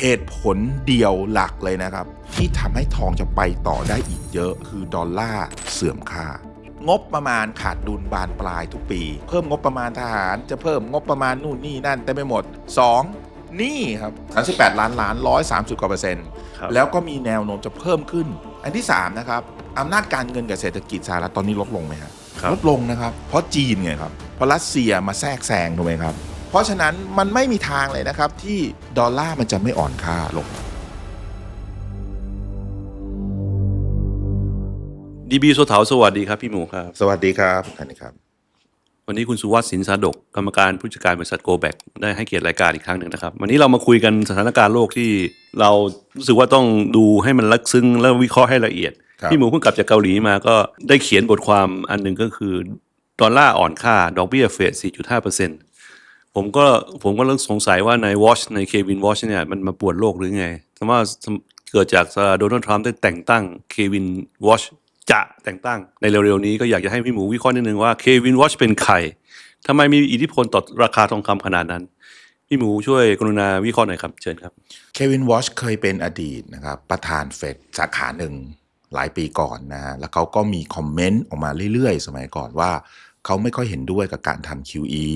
เหตุผลเดียวหลักเลยนะครับ ที่ทำให้ทองจะไปต่อได้อีกเยอะ คือดอลลาร์เสื่อมค่างบประมาณขาดดุลบานปลายทุกปี เพิ่มงบประมาณทหารจะเพิ่มงบประมาณนู่นนี่นั่นเต็มไปหมด 2. หนี่ครับ 38 ล้านล้าน130กว่าเปอร์เซ็นต์ครับแล้วก็มีแนวโน้มจะเพิ่มขึ้น อันที่ 3 นะครับอำนาจการเงินกับเศรษฐกิจสหรัฐตอนนี้ลดลงไหมครับครับลดลงนะครับ เพราะจีนไงครับเพราะรัสเซียมาแทรกแซงถูกไหมครับ เพราะฉะนั้นมันไม่มีทางเลยนะครับที่ดอลลาร์มันจะไม่อ่อนค่าลง ดีบีโซเถาสวัสดีครับพี่หมูครับ สวัสดีครับท่านนี้ครับ วันนี้คุณสุวัสดิ์สินสาดก กรรมการผู้จัดการบริษัทโกแบกได้ให้เกียรติรายการอีกครั้งหนึ่งนะครับ วันนี้เรามาคุยกันสถานการณ์โลกที่เรารู้สึกว่าต้องดูให้มันลึกซึ้งแล้ววิเคราะห์ให้ละเอียดครับพี่หมูเพิ่งกลับจากเกาหลีมาก็ได้เขียนบทความอันหนึ่งก็คือดอลลาร์อ่อนค่าดอกเบี้ยเฟด4.5% ผมก็ผมก็เริ่มสงสัยว่าในวอชในเควินวอชเนี่ยมันมาปวดโลกหรือไงแต่ว่าเกิดจากโดนัลด์ทรัมป์ได้แต่งตั้งเควินวอชจะแต่งตั้งในเร็วๆนี้ก็อยากจะให้พี่หมูวิเคราะห์นิดนึงว่าเควินวอชเป็นใครทำไมมีอิทธิพลต่อราคาทองคำขนาดนั้น พี่หมูช่วยกรุณาวิเคราะห์หน่อยครับ เชิญครับเควินวอชเคยเป็นอดีตนะครับประธานเฟดสาขาหนึ่งหลายปีก่อนนะฮะแล้วเขาก็มีคอมเมนต์ออกมาเรื่อยๆ สมัยก่อนว่าเขาไม่ค่อยเห็นด้วยกับการทำ QE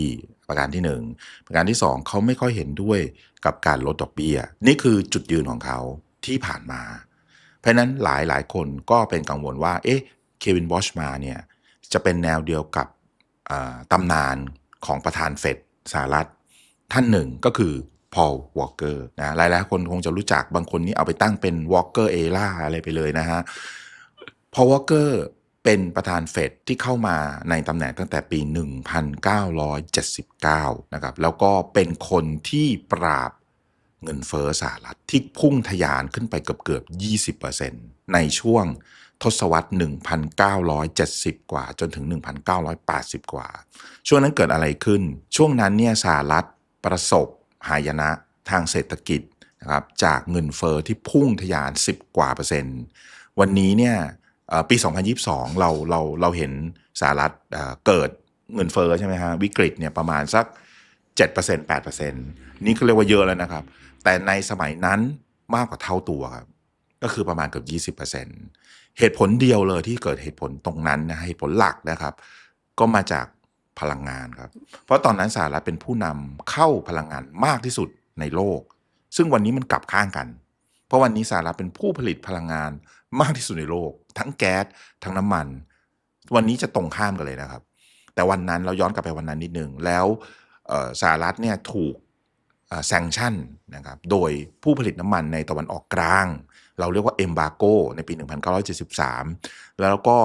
ประการที่หนึ่งประการที่สองเขาไม่ค่อยเห็นด้วยกับการลดดอกเบี้ย นี่คือจุดยืนของเขาที่ผ่านมา เพราะนั้นหลายหลายคนก็เป็นกังวลว่า เอ๊ะ เควินวอชมาเนี่ยจะเป็นแนวเดียวกับตำนานของประธานเฟดสหรัฐ ท่านหนึ่งก็คือพอลวอ l เกอร์นะหลายหลายคนคงจะรู้จักบางคนนี่เอาไปตั้งเป็นวอ l เกอร์เอล่าอะไรไปเลยนะฮะพอลวอ l เกอร์ เป็นประธานเฟดที่เข้ามาในตำแหน่งตั้งแต่ปี 1979 นะครับ แล้วก็เป็นคนที่ปราบเงินเฟ้อสหรัฐที่พุ่งทะยานขึ้นไปเกือบเกือบ 20%ในช่วงทศวรรษ 1970 กว่าจนถึง 1980 กว่า ช่วงนั้นเกิดอะไรขึ้น ช่วงนั้นเนี่ยสหรัฐประสบหายนะทางเศรษฐกิจนะครับจากเงินเฟ้อที่พุ่งทะยาน 10 กว่าเปอร์เซ็นต์ วันนี้เนี่ย ปี 2022 เราเราเราเห็นสหรัฐเกิดเงินเฟ้อใช่ไหมฮะวิกฤตเนี่ยประมาณสัก 7% 8%นี่ก็เรียกว่าเยอะแล้วนะครับ แต่ในสมัยนั้นมากกว่าเท่าตัวครับก็คือประมาณเกือบ20%เหตุผลเดียวเลยที่เกิดเหตุผลตรงนั้นนะเหตุผลหลักนะครับ ก็มาจากพลังงานครับ เพราะตอนนั้นสหรัฐเป็นผู้นำเข้าพลังงานมากที่สุดในโลก ซึ่งวันนี้มันกลับข้างกัน เพราะวันนี้สหรัฐเป็นผู้ผลิตพลังงานมากที่สุดในโลก ทั้งแก๊สทั้งน้ำมัน วันนี้จะตรงข้ามกันเลยนะครับ แต่วันนั้นเราย้อนกลับไปวันนั้นนิดนึงแล้วสหรัฐเนี่ยถูกแซงชั่นนะครับโดยผู้ผลิตน้ำมันในตะวันออกกลาง เราเรียกว่าเอมบาโกในปี 1973 แล้วก็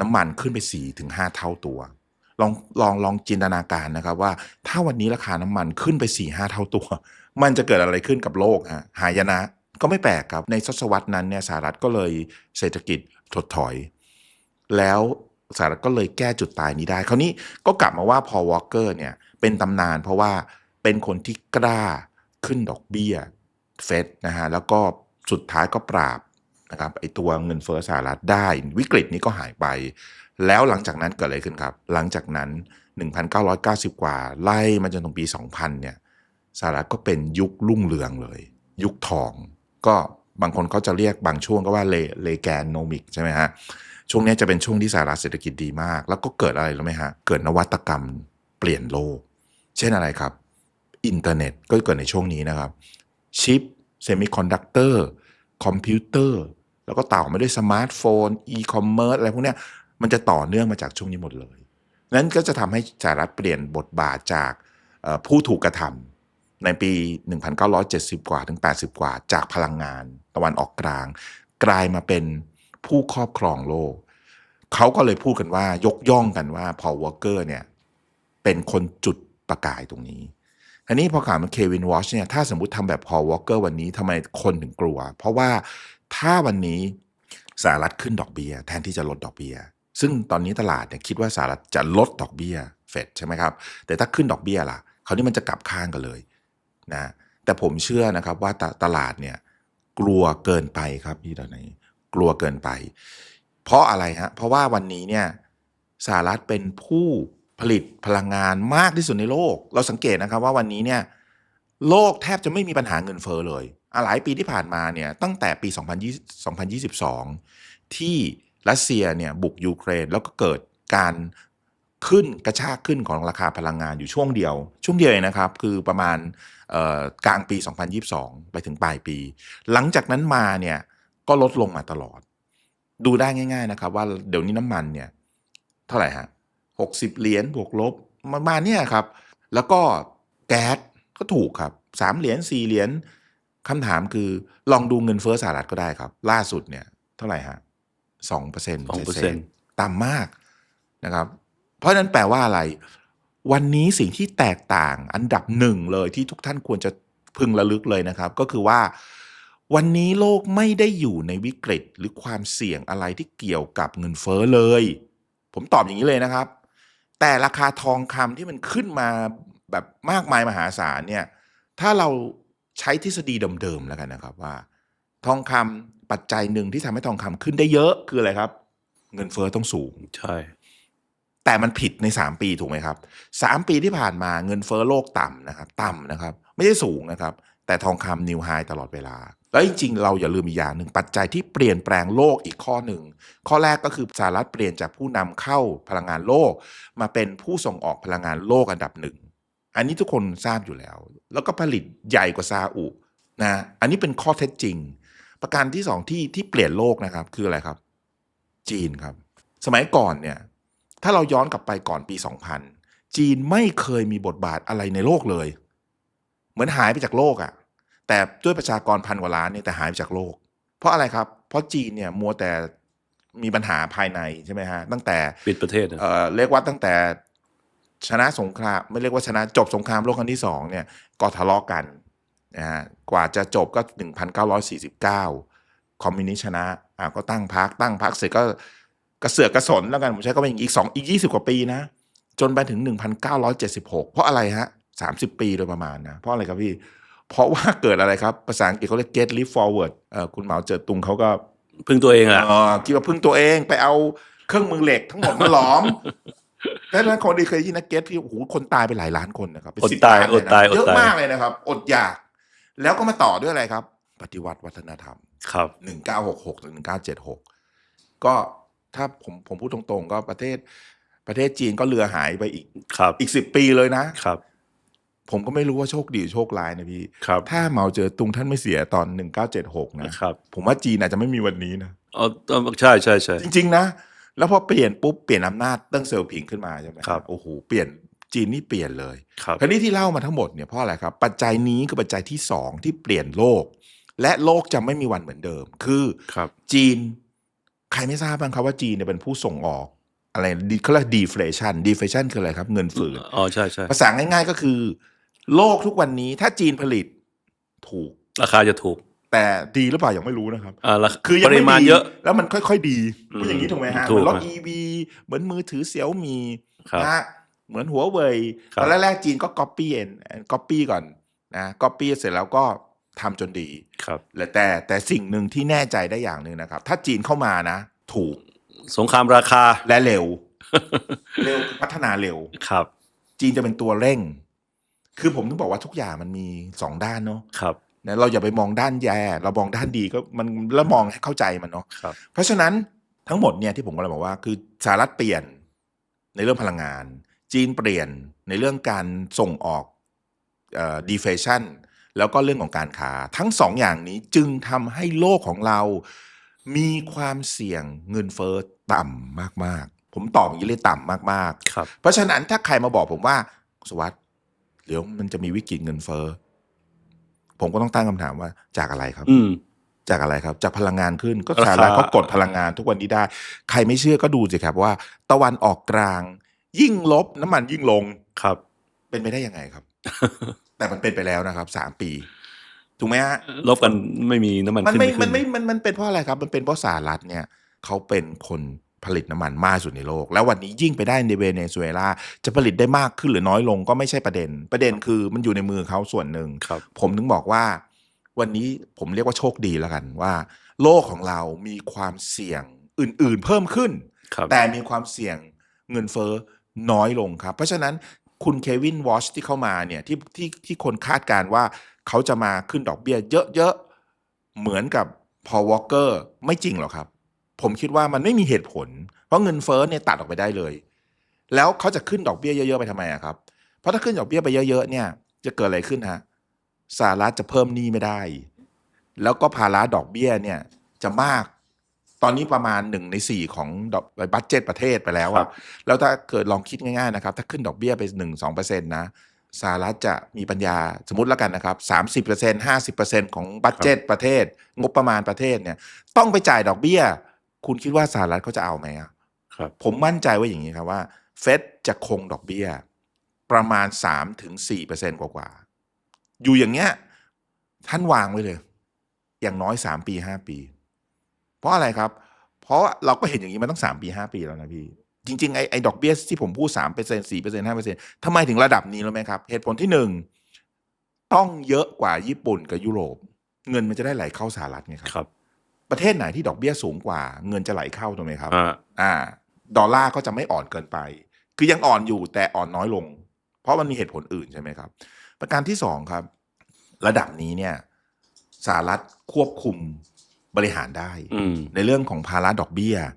น้ำมันขึ้นไป 4-5 เท่าตัว ลองลองลองจินตนาการนะครับว่าถ้าวันนี้ราคาน้ำมันขึ้นไป 4-5 เท่าตัว มันจะเกิดอะไรขึ้นกับโลกฮะหายนะ ก็ไม่แปลกครับในทศวรรษนั้นเนี่ยสหรัฐก็เลยเศรษฐกิจถดถอย แล้วสหรัฐก็เลยแก้จุดตายนี้ได้ คราวนี้ก็กลับมาว่าพอวอลเกอร์เนี่ยเป็นตำนานเพราะว่าเป็นคนที่กล้าขึ้นดอกเบี้ยเฟดนะฮะแล้วก็สุดท้ายก็ปราบนะครับไอตัวเงินเฟ้อสหรัฐได้ วิกฤตนี้ก็หายไป แล้วหลังจากนั้นเกิดอะไรขึ้นครับ หลังจากนั้น 1,990 กว่า ไล่มาจนถึงปี 2000 เนี่ยสหรัฐก็เป็นยุครุ่งเรืองเลย ยุคทอง ก็บางคนเขาจะเรียกบางช่วงก็ว่าเลเลแกนโนมิกใช่ไหมฮะช่วงนี้จะเป็นช่วงที่สหรัฐเศรษฐกิจดีมาก แล้วก็เกิดอะไรรู้ไหมฮะ เกิดนวัตกรรมเปลี่ยนโลก เช่นอะไรครับ อินเทอร์เน็ตก็เกิดในช่วงนี้นะครับ ชิปเซมิคอนดักเตอร์คอมพิวเตอร์ แล้วก็ต่อมาด้วยสมาร์ทโฟนอีคอมเมิร์ซอะไรพวกเนี้ยมันจะต่อเนื่องมาจากช่วงนี้หมดเลย นั้นก็จะทำให้สหรัฐเปลี่ยนบทบาทจากผู้ถูกกระทำ ในปี 1970 กว่าถึง 80 กว่า จากพลังงาน ตะวันออกกลาง กลายมาเป็นผู้ครอบครองโลก เขาก็เลยพูดกันว่ายกย่องกันว่าพอวอเกอร์เนี่ยเป็นคนจุดประกายตรงนี้อันนี้พอข่าวมันเควินวอชเนี่ยถ้าสมมติทำแบบพอวอเกอร์วันนี้ทำไมคนถึงกลัว เพราะว่าถ้าวันนี้สหรัฐขึ้นดอกเบีย้ยแทนที่จะลดดอกเบีย้ยซึ่งตอนนี้ตลาดเนี่ยคิดว่าสหรัฐจะลดดอกเบีย้ยเฟดใช่ไหมครับ แต่ถ้าขึ้นดอกเบีย้ยล่ะคราวนี้มันจะกลับข้างกันเลย นะแต่ผมเชื่อนะครับว่าตตลาดเนี่ยกลัวเกินไปครับพี่ตอนนี้กลัวเกินไป เพราะอะไรฮะเพราะว่าวันนี้เนี่ยสหรัฐเป็นผู้ผลิตพลังงานมากที่สุดในโลก เราสังเกตนะครับว่าวันนี้เนี่ยโลกแทบจะไม่มีปัญหาเงินเฟ้อเลย หลายปีที่ผ่านมาเนี่ยตั้งแต่ปี 2020 2022 ที่รัสเซียเนี่ยบุกยูเครนแล้วก็เกิดการ ขึ้นกระชากขึ้นของราคาพลังงานอยู่ช่วงเดียว ช่วงเดียวเองนะครับ คือประมาณเอ่อกลางปี 2022 ไปถึงปลายปี หลังจากนั้นมาเนี่ยก็ลดลงมาตลอด ดูได้ง่าย ๆนะครับ ว่าเดี๋ยวนี้น้ำมันเนี่ยเท่าไหร่ฮะหกสิบเหรียญบวกลบประมาณเนี่ยครับ แล้วก็แก๊สก็ถูกครับสามเหรียญสี่เหรียญคำถามคือลองดูเงินเฟ้อสหรัฐก็ได้ครับ ล่าสุดเนี่ยเท่าไหร่ฮะสองเปอร์เซ็นต์2%ต่ำมากนะครับ เพราะฉะนั้นแปลว่าอะไร วันนี้สิ่งที่แตกต่างอันดับหนึ่งเลยที่ทุกท่านควรจะพึงระลึกเลยนะครับ ก็คือว่า วันนี้โลกไม่ได้อยู่ในวิกฤตหรือความเสี่ยงอะไรที่เกี่ยวกับเงินเฟ้อเลย ผมตอบอย่างนี้เลยนะครับ แต่ราคาทองคำที่มันขึ้นมาแบบมากมายมหาศาลเนี่ย ถ้าเราใช้ทฤษฎีเดิมๆแล้วกันนะครับว่า ทองคำปัจจัยหนึ่งที่ทำให้ทองคำขึ้นได้เยอะคืออะไรครับ เงินเฟ้อต้องสูง ใช่ แต่มันผิดใน 3 ปีถูกไหมครับ 3 ปีที่ผ่านมาเงินเฟ้อโลกต่ำนะครับต่ำนะครับ ไม่ใช่สูงนะครับ แต่ทองคำนิวไฮตลอดเวลา แล้วจริงๆ เราอย่าลืมอีกอย่างหนึ่งปัจจัยที่เปลี่ยนแปลงโลกอีกข้อหนึ่ง ข้อแรกก็คือสหรัฐเปลี่ยนจากผู้นำเข้าพลังงานโลก มาเป็นผู้ส่งออกพลังงานโลกอันดับหนึ่งอันนี้ทุกคนทราบอยู่แล้ว แล้วก็ผลิตใหญ่กว่าซาอุนะอันนี้เป็นข้อเท็จจริง ประการที่สองที่ที่เปลี่ยนโลกนะครับคืออะไรครับ จีนครับ สมัยก่อนเนี่ย ถ้าเราย้อนกลับไปก่อนปี 2000 จีนไม่เคยมีบทบาทอะไรในโลกเลย เหมือนหายไปจากโลกอะ่ะ แต่ด้วยประชากรพันกว่าล้านเนี่ยแต่หายไปจากโลก เพราะอะไรครับ เพราะจีนเนี่ยมัวแต่มีปัญหาภายในใช่ไหมฮะตั้งแต่ปิดประเทศนะเอ่อเรียกว่าตั้งแต่ชนะสงครามไม่เรียกว่าชนะจบสงครามโลกครั้งที่สองเนี่ยก็ทะเลาะกันนะฮะกว่าจะจบก็ 1949 คอมมิวนิสต์ชนะอ่าก็ตั้งพรรคตั้งพรรคเสร็จก็ กระเสือกกระสนแล้วกันผมใช้ก็เป็นอีกสองอีก20กว่าปีนะ จนไปถึง1976เพราะอะไรฮะ30ปีโดยประมาณนะ เพราะอะไรครับพี่ เพราะว่าเกิดอะไรครับ ภาษาอังกฤษเขาเรียก get leap forward เอ่อคุณเหมาเจิดตุงเขาก็พึ่งตัวเองอะเออคิดว่าพึ่งตัวเองไปเอาเครื่องมือเหล็กทั้งหมดมาหลอมแต่นั้นคนดีเคยยินนะเก็ตพี่โอ้โหคนตายไปหลายล้านคนนะครับเป็นอดสิบตายล้นเลอดตายนะอดตายเยอะมากเลยนะครับ อดอยาก แล้วก็มาต่อด้วยอะไรครับ ปฏิวัติวัฒนธรรม ครับหนึ่งเก้าหกหกถึงหนึ่งเก้าเจ็ดหกก็ ถ้าผมผมพูดตรงๆ ก็ประเทศประเทศจีนก็เรือหายไปอีกครับอีกสิบปีเลยนะครับ ผมก็ไม่รู้ว่าโชคดีหรือโชคร้ายนะพี่ครับ ถ้าเหมาเจอตุงท่านไม่เสียตอนหนึ่งเก้าเจ็ดหกนะครับ ผมว่าจีนอาจจะไม่มีวันนี้นะเออเออใช่ใช่ใช่จริง ๆ นะ แล้วพอเปลี่ยนปุ๊บเปลี่ยนอำนาจตั้งเซลล์ผิงขึ้นมาใช่ไหมครับโอ้โหเปลี่ยนจีนนี่เปลี่ยนเลยครับคราวนี้ที่เล่ามาทั้งหมดเนี่ยเพราะอะไรครับ ปัจจัยนี้คือปัจจัยที่สองที่เปลี่ยนโลก และโลกจะไม่มีวันเหมือนเดิม คือครับจีน ใครไม่ทราบบ้างครับว่าจีนเนี่ยเป็นผู้ส่งออกอะไรดีเขาเรียก deflation deflation คืออะไรครับ เงินฝืดอ๋อใช่ใช่ภาษาง่ายๆก็คือ โลกทุกวันนี้ถ้าจีนผลิตถูก ราคาจะถูก แต่ดีหรือเปล่ายังไม่รู้นะครับอ่าราคาคือยังปริไม่มาณดีเยอะ แล้วมันค่อยๆดีอืมพูดอย่างนี้ถูกไหมฮะถูเหกมือนรถครับ EV เหมือนมือถือเสี่ยวมีครับนะฮะเหมือนหัวเว่ยครับตอนแรกๆจีนก็ copy เอง copy ก่อนนะ copy เสร็จแล้วก็ทำจนดีครับและแต่แต่สิ่งหนึ่งที่แน่ใจได้อย่างหนึ่งนะครับ ถ้าจีนเข้ามานะ ถูก สงครามราคา และเร็ว เร็วพัฒนาเร็ว ครับ จีนจะเป็นตัวเร่ง คือผมถึงบอกว่าทุกอย่างมันมีสองด้านเนาะครับนะเราอย่าไปมองด้านแย่ เรามองด้านดีก็มันแล้วมองให้เข้าใจมันเนาะครับเพราะฉะนั้นทั้งหมดเนี่ยที่ผมกำลังบอกว่าคือสหรัฐเปลี่ยนในเรื่องพลังงาน จีนเปลี่ยนในเรื่องการส่งออกเอ่อ deflation แล้วก็เรื่องของการค้าทั้งสองอย่างนี้จึงทำให้โลกของเรา มีความเสี่ยงเงินเฟ้อต่ำมากๆ ผมตอบอย่างนี้เลยต่ำมากๆครับเพราะฉะนั้นถ้าใครมาบอกผมว่า สวัสด์เดี๋ยวมันจะมีวิกฤตเงินเฟ้อผมก็ต้องตั้งคำถามว่าจากอะไรครับ อืม จากอะไรครับ จากพลังงานขึ้นก็ราคาสหรัฐเขากดพลังงานทุกวันนี้ได้ ใครไม่เชื่อก็ดูสิครับว่า ตะวันออกกลาง ยิ่งลบน้ำมันยิ่งลงครับ เป็นไปได้ยังไงครับ แต่มันเป็นไปแล้วนะครับสามปี ถูกไหมฮะลบกันไม่มีน้ำมันมันขึ้นไม่ขึ้มันไม่ มัน มันเป็นเพราะอะไรครับ มันเป็นเพราะสหรัฐเนี่ยเขาเป็นคนผลิตน้ำมันมากสุดในโลก แล้ววันนี้ยิ่งไปได้ในเวเนซุเอลาจะผลิตได้มากขึ้นหรือน้อยลงก็ไม่ใช่ประเด็น ประเด็นคือมันอยู่ในมือเขาส่วนหนึ่ง ครับ ผมถึงบอกว่า วันนี้ผมเรียกว่าโชคดีแล้วกันว่า โลกของเรามีความเสี่ยงอื่น ๆ เพิ่มขึ้น ครับ แต่มีความเสี่ยงเงินเฟ้อน้อยลงครับ เพราะฉะนั้นคุณเควินวอชที่เข้ามาเนี่ยที่ที่ที่คนคาดการณ์ว่า เขาจะมาขึ้นดอกเบี้ยเยอะๆ เหมือนกับพอวอลเกอร์ไม่จริงหรอกครับ ผมคิดว่ามันไม่มีเหตุผล เพราะเงินเฟ้อเนี่ยตัดออกไปได้เลย แล้วเขาจะขึ้นดอกเบี้ยเยอะๆ ไปทำไมอะครับ เพราะถ้าขึ้นดอกเบี้ยไปเยอะๆเนี่ยจะเกิดอะไรขึ้นฮะสหรัฐจะเพิ่มหนี้ไม่ได้ แล้วก็ภาระดอกเบี้ยเนี่ยจะมากตอนนี้ประมาณหนึ่งในสี่ของดอกบัตเจตประเทศไปแล้วครัอะบแล้วถ้าเกิดลองคิดง่ายๆนะครับ ถ้าขึ้นดอกเบี้ยไปหนึ่งสองเปอร์เซ็นต์นะ สหรัฐจะมีปัญญาสมมติแล้วกันนะครับสามสิบเปอร์เซ็นห้าสิบเปอร์เซ็นของบัตเจตประเทศ งบประมาณประเทศเนี่ย ต้องไปจ่ายดอกเบี้ย คุณคิดว่าสหรัฐเขาจะเอาไหมอะครับ ผมมั่นใจว่าอย่างนี้ครับว่า เฟดจะคงดอกเบี้ย ประมาณสามถึงสี่เปอร์เซ็นกว่าๆอยู่อย่างเงี้ย ท่านวางไว้เลย อย่างน้อยสามปีห้าปี เพราะอะไรครับ เพราะเราก็เห็นอย่างนี้มาตั้งสามปีห้าปีแล้วนะพี่ จริงๆไอ้ไอ้ดอกเบี้ยที่ผมพูดสามเปอร์เซ็นสี่เปอร์เซ็นห้าเปอร์เซ็นทำไมถึงระดับนี้แล้วไหมครับ เหตุผลที่หนึ่งต้องเยอะกว่าญี่ปุ่นกับยุโรป เงินมันจะได้ไหลเข้าสหรัฐไงครับ ครับประเทศไหนที่ดอกเบี้ยสูงกว่า เงินจะไหลเข้าถูกไหมครับ อ่าอ่า ดอลลาร์ก็จะไม่อ่อนเกินไป คือยังอ่อนอยู่แต่อ่อนน้อยลง เพราะมันมีเหตุผลอื่นใช่ไหมครับ ประการที่สองครับ ระดับนี้เนี่ยสหรัฐควบคุมบริหารได้ อืม ในเรื่องของภาระดอกเบี้ยอืม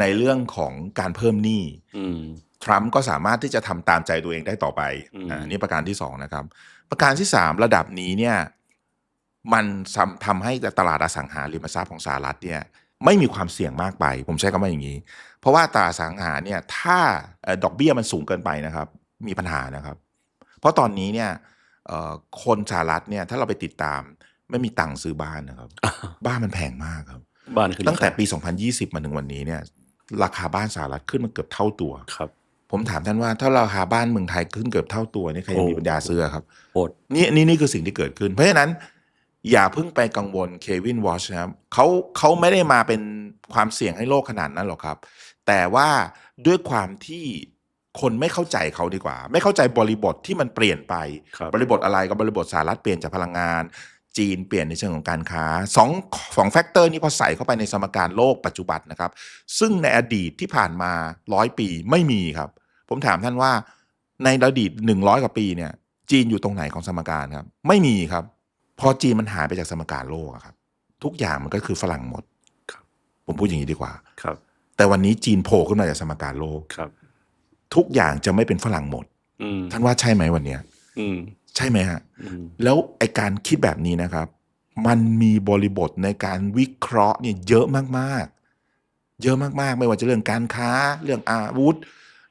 ในเรื่องของการเพิ่มหนี้อืมทรัมป์ก็สามารถที่จะทำตามใจตัวเองได้ต่อไปอืมอ่านี่ประการที่สองนะครับ ประการที่สามระดับนี้เนี่ยมันทำทำให้ตลาดอสังหาริมทรัพย์ของสหรัฐเนี่ยไม่มีความเสี่ยงมากไป ผมใช้คำว่าอย่างนี้ เพราะว่าตลาดอสังหาเนี่ยถ้าเอ่อดอกเบี้ยมันสูงเกินไปนะครับ มีปัญหานะครับ เพราะตอนนี้เนี่ยเอ่อคนสหรัฐเนี่ยถ้าเราไปติดตาม ไม่มีตังค์ซื้อบ้านนะครับ บ้านมันแพงมากครับ บ้านขึ้นตั้งแต่ราคาปี 2020 มาถึงวันนี้เนี่ยราคาบ้านสหรัฐขึ้นมาเกือบเท่าตัวครับ ผมถามท่านว่าถ้าราคาบ้านเมืองไทยขึ้นเกือบเท่าตัวนี่ใครจะมีโอ้ปัญญาซื้อครับโหดนี่นี่นี่คือสิ่งที่เกิดขึ้น เพราะฉะนั้น อย่าเพิ่งไปกังวลเควินวอชนะครับเขาเขาไม่ได้มาเป็นความเสี่ยงให้โลกขนาดนั้นหรอกครับ แต่ว่าด้วยความที่คนไม่เข้าใจเขาดีกว่า ไม่เข้าใจบริบทที่มันเปลี่ยนไปครับบริบทอะไรกับบริบทสหรัฐเปลี่ยนจากพลังงาน จีนเปลี่ยนในเชิงของการค้าสองสองแฟกเตอร์นี้พอใส่เข้าไปในสมการโลกปัจจุบันนะครับ ซึ่งในอดีตที่ผ่านมาร้อยปีไม่มีครับ ผมถามท่านว่าในอดีตหนึ่งร้อยกว่าปีเนี่ย จีนอยู่ตรงไหนของสมการครับ ไม่มีครับ พอจีนมันหายไปจากสมการโลกอะครับ ทุกอย่างมันก็คือฝรั่งหมดครับผมพูดอย่างนี้ดีกว่าครับ แต่วันนี้จีนโผล่ขึ้นมาจากสมการโลกครับ ทุกอย่างจะไม่เป็นฝรั่งหมดอืมท่านว่าใช่ไหมวันเนี้ย อืม ใช่ไหมฮะอืมแล้วไอการคิดแบบนี้นะครับ มันมีบริบทในการวิเคราะห์เนี่ยเยอะมากๆ เยอะมากๆ ไม่ว่าจะเรื่องการค้า เรื่องอาวุธ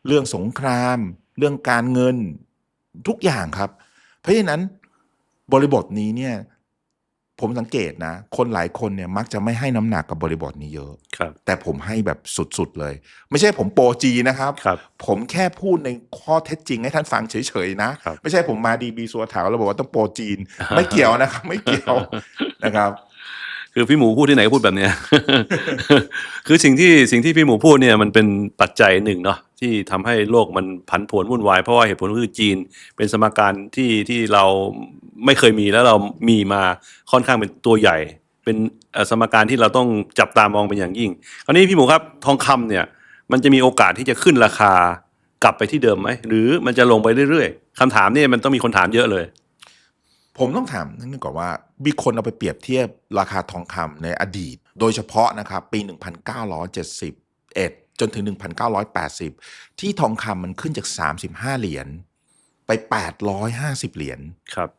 เรื่องสงคราม เรื่องการเงินทุกอย่างครับ เพราะฉะนั้นบริบทนี้เนี่ย ผมสังเกตนะ คนหลายคนเนี่ยมักจะไม่ให้น้ำหนักกับบริบทนี้เยอะ ครับ แต่ผมให้แบบสุดๆเลย ไม่ใช่ผมโปรจีนะครับ ครับ ผมแค่พูดในข้อเท็จจริงให้ท่านฟังเฉยๆนะ ครับ ไม่ใช่ผมมาดีบีสัวถาวแล้วบอกว่าต้องโปรจีน ไม่เกี่ยวนะครับ ไม่เกี่ยวนะครับ คือพี่หมูพูดที่ไหนก็พูดแบบเนี้ย คือสิ่งที่สิ่งที่พี่หมูพูดเนี่ยมันเป็นปัจจัยหนึ่งเนาะที่ทำให้โลกมันผันผวนวุ่นวายเพราะว่าเหตุผลก็คือจีน เป็นสมการที่ที่เรา ไม่เคยมีแล้วเรามีมาค่อนข้างเป็นตัวใหญ่ เป็นเอ่อสมการที่เราต้องจับตามองเป็นอย่างยิ่ง คราวนี้พี่หมูครับทองคำเนี่ย มันจะมีโอกาสที่จะขึ้นราคากลับไปที่เดิมไหมหรือมันจะลงไปเรื่อยๆคำถามเนี่ยมันต้องมีคนถามเยอะเลย ผมต้องถามนิดนึงก่อนว่ามีคนเอาไปเปรียบเทียบราคาทองคำในอดีต โดยเฉพาะนะครับปี 1971 จนถึง 1980 ที่ทองคำมันขึ้นจาก 35 เหรียญไป 850 เหรียญครับ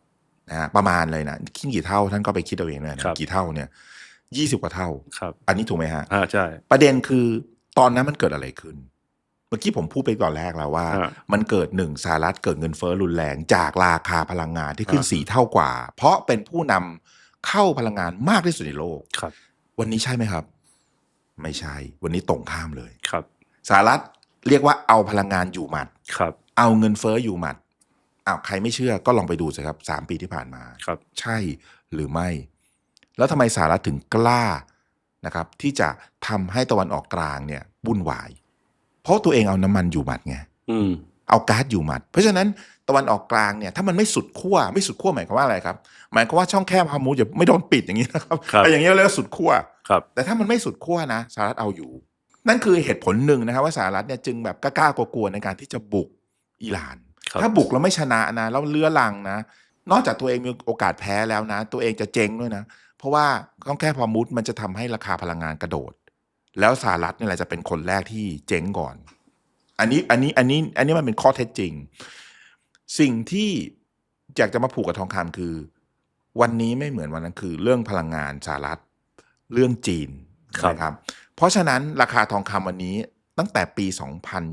นะฮะประมาณเลยนะคิดกี่เท่าท่านก็ไปคิดเอาเองเลยนะครับกี่เท่าเนี่ย20กว่าเท่าครับอันนี้ถูกไหมฮะอ่าใช่ ประเด็นคือตอนนั้นมันเกิดอะไรขึ้น เมื่อกี้ผมพูดไปตอนแรกแล้วว่าอ่ามันเกิดหนึ่งสหรัฐเกิดเงินเฟ้อรุนแรงจากราคาพลังงานที่ขึ้นอ่าสี่เท่ากว่า เพราะเป็นผู้นำเข้าพลังงานมากที่สุดในโลกครับ วันนี้ใช่ไหมครับ ไม่ใช่ วันนี้ตรงข้ามเลยครับสหรัฐเรียกว่าเอาพลังงานอยู่หมัดครับ เอาเงินเฟ้ออยู่หมัด อ้าวใครไม่เชื่อก็ลองไปดูสิครับสามปีที่ผ่านมาครับ ใช่หรือไม่ แล้วทำไมสหรัฐถึงกล้านะครับ ที่จะทำให้ตะวันออกกลางเนี่ยวุ่นวาย เพราะตัวเองเอาน้ำมันอยู่หมัดไงอืมเอาก๊าซอยู่หมัด เพราะฉะนั้นตะวันออกกลางเนี่ยถ้ามันไม่สุดขั้วไม่สุดขั้วหมายความว่าอะไรครับ หมายความว่าช่องแคบฮอร์มูสจะไม่โดนปิดอย่างนี้นะครับครับไอ้อย่างนี้ยเรียกว่าสุดขั้วครับแต่ถ้ามันไม่สุดขั้วนะสหรัฐเอาอยู่ นั่นคือเหตุผลหนึ่งนะครับว่าสหรัฐเนี่ยจึงแบบกล้าๆกลัวๆในการที่จะบุกอิหร่าน ครับ ถ้าบุกแล้วไม่ชนะนะแล้วเลื้อรังนะ นอกจากตัวเองมีโอกาสแพ้แล้วนะ ตัวเองจะเจ๊งด้วยนะ เพราะว่าต้องแค่พอมุดมันจะทำให้ราคาพลังงานกระโดด แล้วสหรัฐนี่แหละจะเป็นคนแรกที่เจ๊งก่อน อันนี้อันนี้อันนี้อันนี้มันเป็นข้อเท็จจริง สิ่งที่อยากจะมาผูกกับทองคำคือ วันนี้ไม่เหมือนวันนั้นคือ เรื่องพลังงานสหรัฐ เรื่องจีนครับ นะครับ เพราะฉะนั้นราคาทองคำวันนี้ ตั้งแต่ปี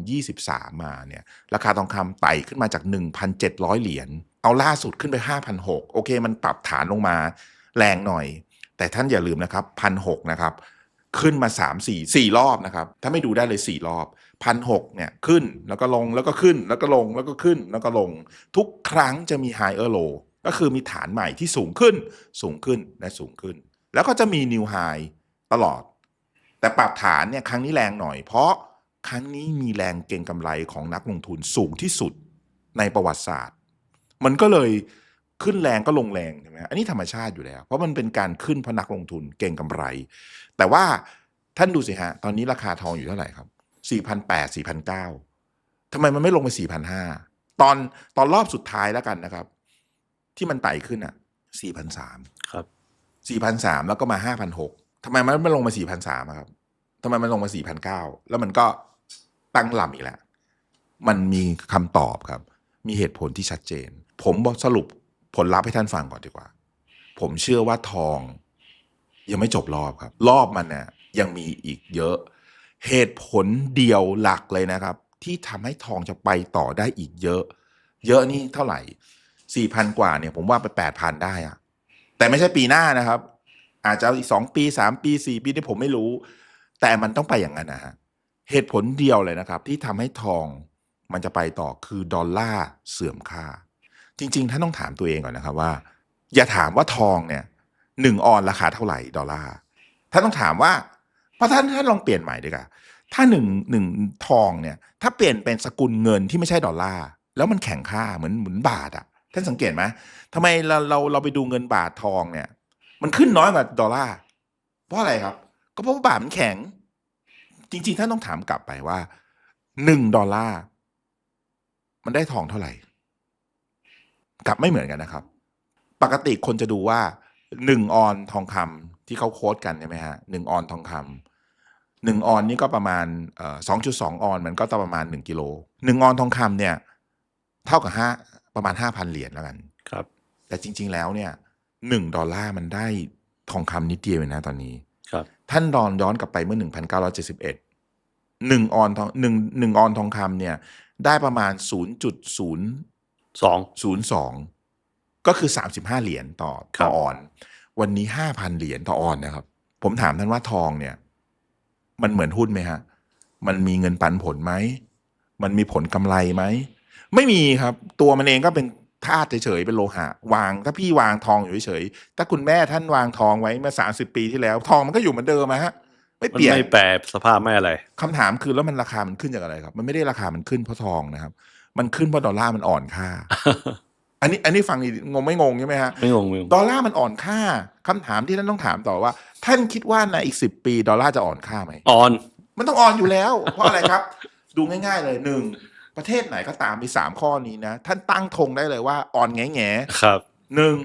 2023 มาเนี่ยราคาทองคำไต่ขึ้นมาจาก 1,700 เหรียญเอาล่าสุดขึ้นไป 5,600 โอเค มันปรับฐานลงมาแรงหน่อย แต่ท่านอย่าลืมนะครับ 1,600 นะครับ ขึ้นมา 3 4 4 รอบนะครับ ถ้าไม่ดูได้เลย 4 รอบ 1,600 เนี่ย ขึ้นแล้วก็ลงแล้วก็ขึ้นแล้วก็ลงแล้วก็ขึ้นแล้วก็ลง ทุกครั้งจะมี higher low ก็คือมีฐานใหม่ที่สูงขึ้นสูงขึ้นและสูงขึ้น แล้วก็จะมี new high ตลอด แต่ปรับฐานเนี่ยครั้งนี้แรงหน่อยเพราะ ครั้งนี้มีแรงเก็งกำไรของนักลงทุนสูงที่สุดในประวัติศาสตร์ มันก็เลยขึ้นแรงก็ลงแรงใช่ไหมอันนี้ธรรมชาติอยู่แล้ว เพราะมันเป็นการขึ้นเพราะนักลงทุนเก่งกำไร แต่ว่าท่านดูสิฮะ ตอนนี้ราคาทองอยู่เท่าไหร่ครับสี่พันแปดสี่พันเก้าทำไมมันไม่ลงไปสี่พันห้าตอนตอนรอบสุดท้ายแล้วกันนะครับ ที่มันไต่ขึ้นอะสี่พันสามครับสี่พันสามแล้วก็มาห้าพันหกทำไมมันไม่ลงมาสี่พันสามครับทำไมมันลงมาสี่พันเก้าแล้วมันก็ ตั้งลำอีกแล้วมันมีคำตอบครับ มีเหตุผลที่ชัดเจน ผมบอกสรุปผลลัพธ์ให้ท่านฟังก่อนดีกว่า ผมเชื่อว่าทอง ยังไม่จบรอบครับ รอบมันเนี่ยยังมีอีกเยอะ เหตุผลเดียวหลักเลยนะครับ ที่ทำให้ทองจะไปต่อได้อีกเยอะ เยอะนี่เท่าไหร่สี่พันกว่าเนี่ย ผมว่าไปแปดพันได้อะแต่ไม่ใช่ปีหน้านะครับ อาจจะอีกสองปีสามปีสี่ปีที่ผมไม่รู้ แต่มันต้องไปอย่างนั้นนะฮะ เหตุผลเดียวเลยนะครับ ที่ทำให้ทองมันจะไปต่อคือดอลลาร์เสื่อมค่า จริงๆท่านต้องถามตัวเองก่อนนะครับว่า อย่าถามว่าทองเนี่ยหนึ่งออนราคาเท่าไหร่ดอลลาร์ท่านต้องถามว่าเพราะท่านท่านลองเปลี่ยนใหม่ดีกว่าถ้าหนึ่งหนึ่งทองเนี่ย ถ้าเปลี่ยนเป็นสกุลเงินที่ไม่ใช่ดอลลาร์แล้วมันแข็งค่าเหมือนเหมือนบาทอะท่านสังเกตไหมทำไมเราเราเราไปดูเงินบาททองเนี่ย มันขึ้นน้อยกว่าดอลลาร์เพราะอะไรครับ ก็เพราะว่าบาทมันแข็ง จริงๆท่านต้องถามกลับไปว่าหนึ่งดอลลาร์มันได้ทองเท่าไหร่ กลับไม่เหมือนกันนะครับ ปกติคนจะดูว่าหนึ่งออนทองคำที่เขาโค้ดกันใช่ไหมฮะหนึ่งออนทองคำหนึ่งออนนี่ก็ประมาณสองจุดสองออนมันก็ต้องประมาณหนึ่งกิโลหนึ่งออนทองคำเนี่ย เท่ากับห้าประมาณห้าพันเหรียญแล้วกัน ครับ แต่จริง ๆ แล้วเนี่ยหนึ่งดอลลาร์มันได้ทองคำนิดเดียวเองนะตอนนี้ครับ ท่านดอนย้อนกลับไปเมื่อหนึ่งพันเก้าร้อยเจ็ดสิบเอ็ดหนึ่งออนทองหนึ่งหนึ่งออนทองคำเนี่ย ได้ประมาณศูนย์จุดศูนย์สองศูนย์สองก็คือสามสิบห้าเหรียญต่อครัต่อบออน วันนี้ห้าพันเหรียญต่อออนนะครับ ผมถามท่านว่าทองเนี่ย มันเหมือนหุ้นไหมฮะ มันมีเงินปันผลไหม มันมีผลกำไรไหม ไม่มีครับ ตัวมันเองก็เป็น ธาตุเฉยๆเป็นโลหะ วางถ้าพี่วางทองอยู่เฉยๆถ้าคุณแม่ท่านวางทองไว้เมื่อสามสิบปีที่แล้ว ทองมันก็อยู่เหมือนเดิมอะฮะไม่มันเปลี่ยนไม่แปรสภาพไม่อะไรคำถามคือแล้วมันราคามันขึ้นจากอะไรครับ มันไม่ได้ราคามันขึ้นเพราะทองนะครับ มันขึ้นเพราะดอลลาร์มันอ่อนค่า อันนี้อันนี้ฟังดีงงไม่งงใช่ไหมฮะไม่งงไม่งงดอลลาร์มันอ่อนค่าคำถามที่ท่านต้องถามต่อว่า ท่านคิดว่าในอีกสิบปี ดอลลาร์จะอ่อนค่าไหมออน มันต้องอ่อนอยู่แล้ว เพราะอะไรครับ ดูง่าย ๆ เลยหนึ่ง ประเทศไหนก็ตามมีสามข้อนี้นะ ท่านตั้งธงได้เลยว่าอ่อนแง่แง่ครับๆหนึ่ง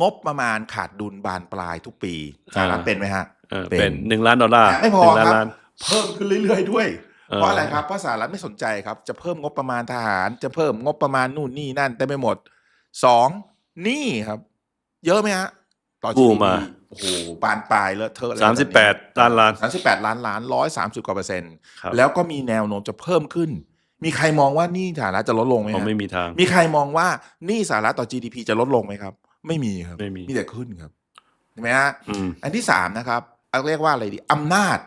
งบประมาณขาดดุลบานปลายทุกปีสหรัฐอ่าเป็นไหมฮะเออเป็นเป็นหนึ่งล้านดอลลาร์ไม่พอหนึ่งล้านครับล้านเพิ่มขึ้นเรื่อยๆด้วยเออเพราะอะไรครับเพราะสหรัฐไม่สนใจครับจะเพิ่มงบประมาณทหาร จะเพิ่มงบประมาณนู่นนี่นั่นแต่ไม่หมดสองหนี่ครับ เยอะไหมฮะต่อกู้ GDP มาโอ้โหบานปลายเลอะเทอะเลยสามสิบแปดล้านล้านสามสิบแปดล้านล้านร้อยสามสิบกว่าเปอร์เซ็นต์ครับแล้วก็มีแนวโน้มจะเพิ่มขึ้น มีใครมองว่าหนี่สหรัฐจะลดลงไหมผมฮะไม่มีทาง มีใครมองว่าหนี่สหรัฐต่อ GDP จะลดลงไหมครับ ไม่มีครับไม่มี มีแต่ขึ้นครับเห็นไหมฮะ อืม อันที่สามนะครับเอาเรียกว่าอะไรดีอำนาจ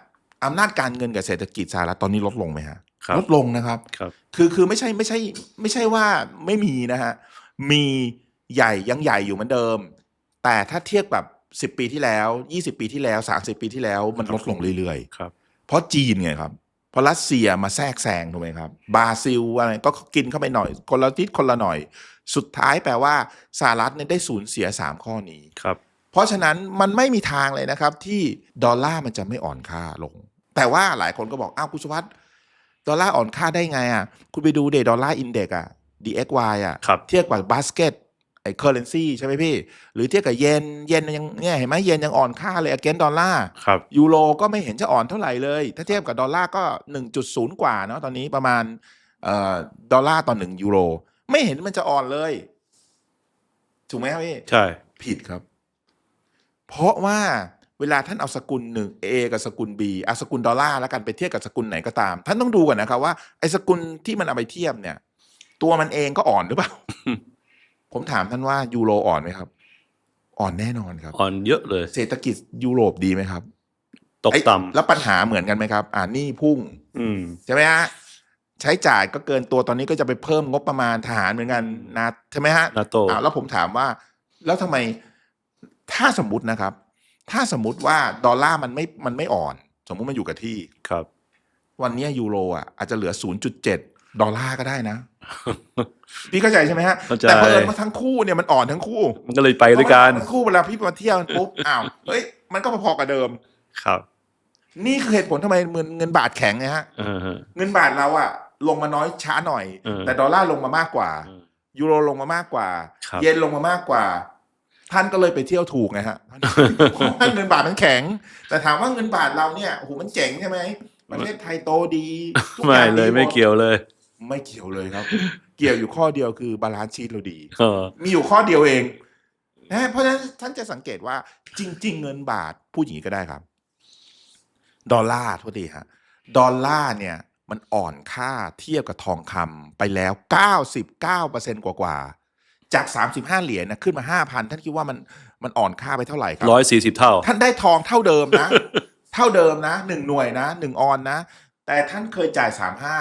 อำนาจการเงินกับเศรษฐกิจสหรัฐตอนนี้ลดลงไหมฮะครับ ลดลงนะครับ ครับ คือคือไม่ใช่ไม่ใช่ไม่ใช่ว่าไม่มีนะฮะมีใหญ่ยังใหญ่อยู่เหมือนเดิม แต่ถ้าเทียบแบบสิบปีที่แล้วยี่สิบปีที่แล้วสามสิบปีที่แล้วมันลดลงเรื่อยๆครับเพราะจีนไงครับเพราะรัสเซียมาแทรกแซงถูกไหมครับบราซิลอะไรก็กินเข้าไปหน่อยคนละนิดคนละหน่อย สุดท้ายแปลว่าสหรัฐเนี่ยได้สูญเสียสามข้อนี้ครับ เพราะฉะนั้นมันไม่มีทางเลยนะครับ ที่ดอลลาร์มันจะไม่อ่อนค่าลง แต่ว่าหลายคนก็บอกอ้าวคุณสุวัสด์ดอลลาร์อ่อนค่าได้ไงอะคุณไปดูเดดอลลาร์อินเด็กอะ DXY อะครับเทียบกับบาสเกตไอ้เคอร์เรนซีใช่ไหมพี่ หรือเทียบกับเยนเยนยังเนี่ยเห็นไหมเยนยังอ่อนค่าเลยอเกนดอลลาร์ครับยูโรก็ไม่เห็นจะอ่อนเท่าไหร่เลย ถ้าเทียบกับดอลลาร์ก็ 1.0 กว่าเนาะตอนนี้ประมาณเอ่อดอลลาร์ต่อหนึ่งยูโรไม่เห็นมันจะอ่อนเลย ถูกไหมครับพี่ ใช่ ผิดครับ เพราะว่าเวลาท่านเอาสกุลหนึ่ง A กับสกุล B เอาสกุลดอลลาร์แล้วกันไปเทียบกับสกุลไหนก็ตาม ท่านต้องดูก่อนนะครับว่าไอ้สกุลที่มันเอาไปเทียบเนี่ย ตัวมันเองก็อ่อนหรือเปล่า ผมถามท่านว่ายูโรอ่อนไหมครับ อ่อนแน่นอนครับ อ่อนเยอะเลย เศรษฐกิจยุโรปดีไหมครับตกไอ้ต่แล้วปัญหาเหมือนกันไหมครับ อ่าหนี่พุ่งำอืมใช่ไหมฮะใช้จ่ายก็เกินตัวตอนนี้ก็จะไปเพิ่มงบประมาณทหารเหมือนกันนะใช่ไหมฮะนาโตอ่าแล้วผมถามว่า แล้วทำไมถ้าสมมตินะครับ ถ้าสมมติว่าดอลลาร์มันไม่มันไม่อ่อน สมมุติมันอยู่กับที่ครับ วันเนี้ยยูโรอะอาจจะเหลือ 0.7 ดอลลาร์ก็ได้นะ พี่เข้าใจใช่ไหมฮะ เข้าใจ แต่เพิ่ว่าทั้งคู่เนี่ยมันอ่อนทั้งคู่มันก็เลยไปด้วยกันทั้งคู่เวลาพี่มาเที่ยวกันปุ๊บ อ้าวเฮ้ยมันก็พอๆกับเดิม ครับ นี่คือเหตุผลทำไมเงินเงินบาทแข็งไงฮะอ่าฮะ เงินบาทเราอะลงมาน้อยช้าหน่อย เออแต่ดอลลาร์ลงมามากกว่าอืมยูโรลงมามากกว่า ครับเยนลงมามากกว่า ท่านก็เลยไปเที่ยวถูกไงฮะเพราะว่าเงินบาทมันแข็ง แต่ถามว่าเงินบาทเราเนี่ยโอ้โหมันเจ๋งใช่ไหมประเทศไทยโตดีทุไม่อางเลยดีหดไม่เกี่ยวเลย ไม่เกี่ยวเลยครับ เกี่ยวอยู่ข้อเดียวคือบาลานซ์ชีตเราดี เออ มีอยู่ข้อเดียวเองนะเพราะฉะนั้นท่านจะสังเกตว่าจริง ๆ เงินบาทพูดอย่างนี้ก็ได้ครับ ดอลลาร์โทษทีฮะดอลลาร์เนี่ย มันอ่อนค่าเทียบกับทองคำไปแล้ว 99%กว่ากว่าๆจาก 35 เหรียญนะขึ้นมา 5,000 ท่านคิดว่ามันมันอ่อนค่าไปเท่าไหร่ครัร้อยสี่สิบเท่า ท่านได้ทองเท่าเดิมนะ เท่าเดิมนะหนึ่งหน่วยนะหนึ่งออนนะ แต่ท่านเคยจ่ายสามห้า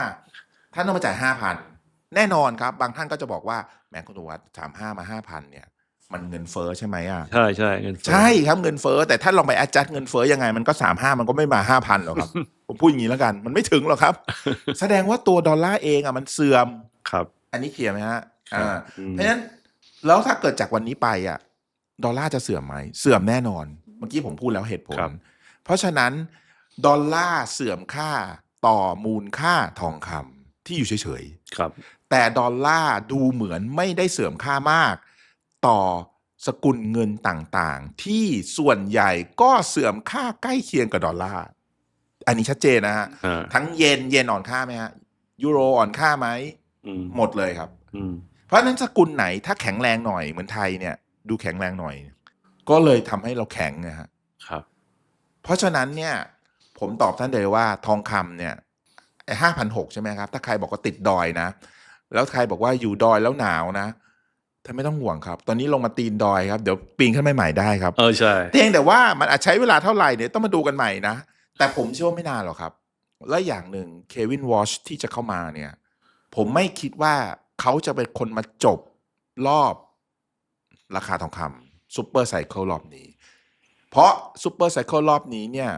ท่านต้องมาจ่ายห้าพันแน่นอนครับ บางท่านก็จะบอกว่าแหมคุณตุวัฒสามห้ามาห้าพันเนี่ย มันเงินเฟ้อใช่ไหมอะใช่ใช่เงินเฟ้อใช่ครับเงินเฟ้อแต่ท่านลองไป adjust เงินเฟ้อยังไงมันก็สามห้ามันก็ไม่มาห้าพันหรอกครับ ผมพูดอย่างนี้แล้วกัน มันไม่ถึงหรอกครับ แสดงว่าตัวดอลลาร์เองอะมันเสื่อมครับ อันนี้เคลียร์ไหมฮะครับอ่าอืมเพราะฉะนั้นแล้วถ้าเกิดจากวันนี้ไปอะดอลลาร์จะเสื่อมไหมเสื่อมแน่นอน เมื่อกี้ผมพูดแล้วเหตุผลครับเพราะฉะนั้นดอลลาร์เสื่อมค่าต่อมูลค่าทองคำ ที่อยู่เฉยครับๆแต่ดอลลาร์ดูเหมือนไม่ได้เสื่อมค่ามาก ต่อสกุลเงินต่างๆ ที่ส่วนใหญ่ก็เสื่อมค่าใกล้เคียงกับดอลลาร์อันนี้ชัดเจนนะฮะอ่าทั้งเยนเยนอ่อนค่าไหมฮะยูโรอ่อนค่าไหมอืมหมดเลยครับอืมเพราะฉะนั้นสกุลไหนถ้าแข็งแรงหน่อยเหมือนไทยเนี่ย ดูแข็งแรงหน่อย ก็เลยทำให้เราแข็งนะฮะครับ เพราะฉะนั้นเนี่ย ผมตอบท่านเลยว่าทองคำเนี่ยไอ้ ห้าพันหกใช่ไหมครับ ถ้าใครบอกว่าติดดอยนะ แล้วใครบอกว่าอยู่ดอยแล้วหนาวนะท่านไม่ต้องห่วงครับ ตอนนี้ลงมาตีนดอยครับ เดี๋ยวปีนขึ้นไปใหม่ได้ครับ เออใช่เพียงแต่ว่ามันอาจใช้เวลาเท่าไหร่เนี่ยต้องมาดูกันใหม่นะ แต่ผมเชื่อว่าไม่นานหรอกครับ และอย่างหนึ่งเควินวอชที่จะเข้ามาเนี่ย ผมไม่คิดว่าเขาจะเป็นคนมาจบรอบราคาทองคำซูเปอร์ไซเคิลรอบนี้ เพราะซูเปอร์ไซเคิลรอบนี้เนี่ย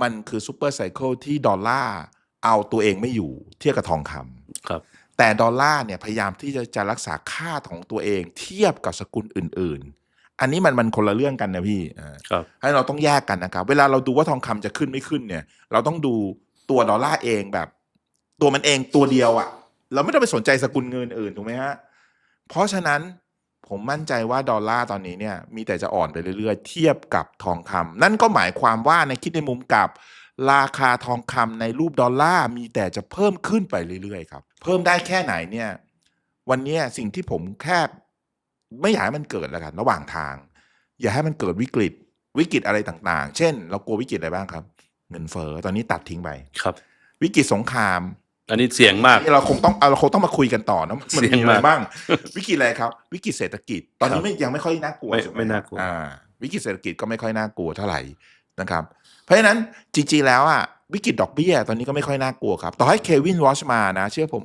มันคือซูเปอร์ไซเคิลที่ดอลลาร์ เอาตัวเองไม่อยู่เทียบกับทองคำครับ แต่ดอลลาร์เนี่ยพยายามที่จะจะรักษาค่าของตัวเองเทียบกับสกุลอื่น ๆ อันนี้มันมันคนละเรื่องกันนะพี่อ่าครับให้เราต้องแยกกันนะครับ เวลาเราดูว่าทองคำจะขึ้นไม่ขึ้นเนี่ย เราต้องดูตัวดอลลาร์เองแบบ ตัวมันเองตัวเดียวอะ่ะ เราไม่ต้องไปสนใจสกุลเงินอื่นถูกไหมฮะเพราะฉะนั้นผมมั่นใจว่าดอลลาร์ตอนนี้เนี่ยมีแต่จะอ่อนไปเรื่อยๆ เทียบกับทองคำนั่นก็หมายความว่าในคิดในมุมกลับ ราคาทองคำในรูปดอลลาร์มีแต่จะเพิ่มขึ้นไปเรื่อยๆครับ เพิ่มได้แค่ไหนเนี่ย วันเนี้ยสิ่งที่ผมแค่ไม่อยากให้มันเกิดแล้วกันระหว่างทาง อย่าให้มันเกิดวิกฤตวิกฤตอะไรต่างๆ เช่น เรากลัววิกฤตอะไรบ้างครับ เงินเฟ้อตอนนี้ตัดทิ้งไปครับ วิกฤตสงคราม อันนี้เสี่ยงมากที่เราคงต้องเอาเราคงต้องมาคุยกันต่อนะมันเสี่ยงมีอะไรมากบ้าง วิกฤตอะไรครับ วิกฤตเศรษฐกิจ ตอนนี้ครับไม่ยังไม่ค่อยน่ากลัวไม่ใช่หไม่น่ากลัวอ่าวิกฤตเศรษฐกิจก็ไม่ค่อยน่ากลัวเท่าไหร่นะครับ เพราะฉะนั้นจริงๆแล้วอะวิกฤตดอกเบี้ยตอนนี้ก็ไม่ค่อยน่ากลัวครับ ต่อให้เควินวอชมานะ เชื่อผม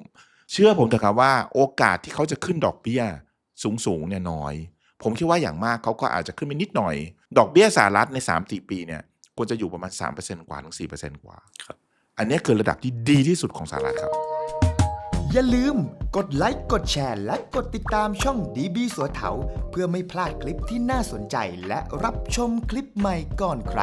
เชื่อผมเถอะครับว่าโอกาสที่เขาจะขึ้นดอกเบี้ยสูงๆเนี่ยน้อย ผมคิดว่าอย่างมากเขาก็อาจจะขึ้นไปนิดหน่อย ดอกเบี้ยสหรัฐใน3ามสี่ปีเนี่ยควรจะอยู่ประมาณ 3%กว่าถึง4%กว่าครับอันนี้คือระดับที่ดีที่สุดของสหรัฐครับ อย่าลืมกดไลค์กดแชร์ และกดติดตามช่องดีบีสัวเถาเพื่อไม่พลาดคลิปที่น่าสนใจและรับชมคลิปใหม่ก่อนใคร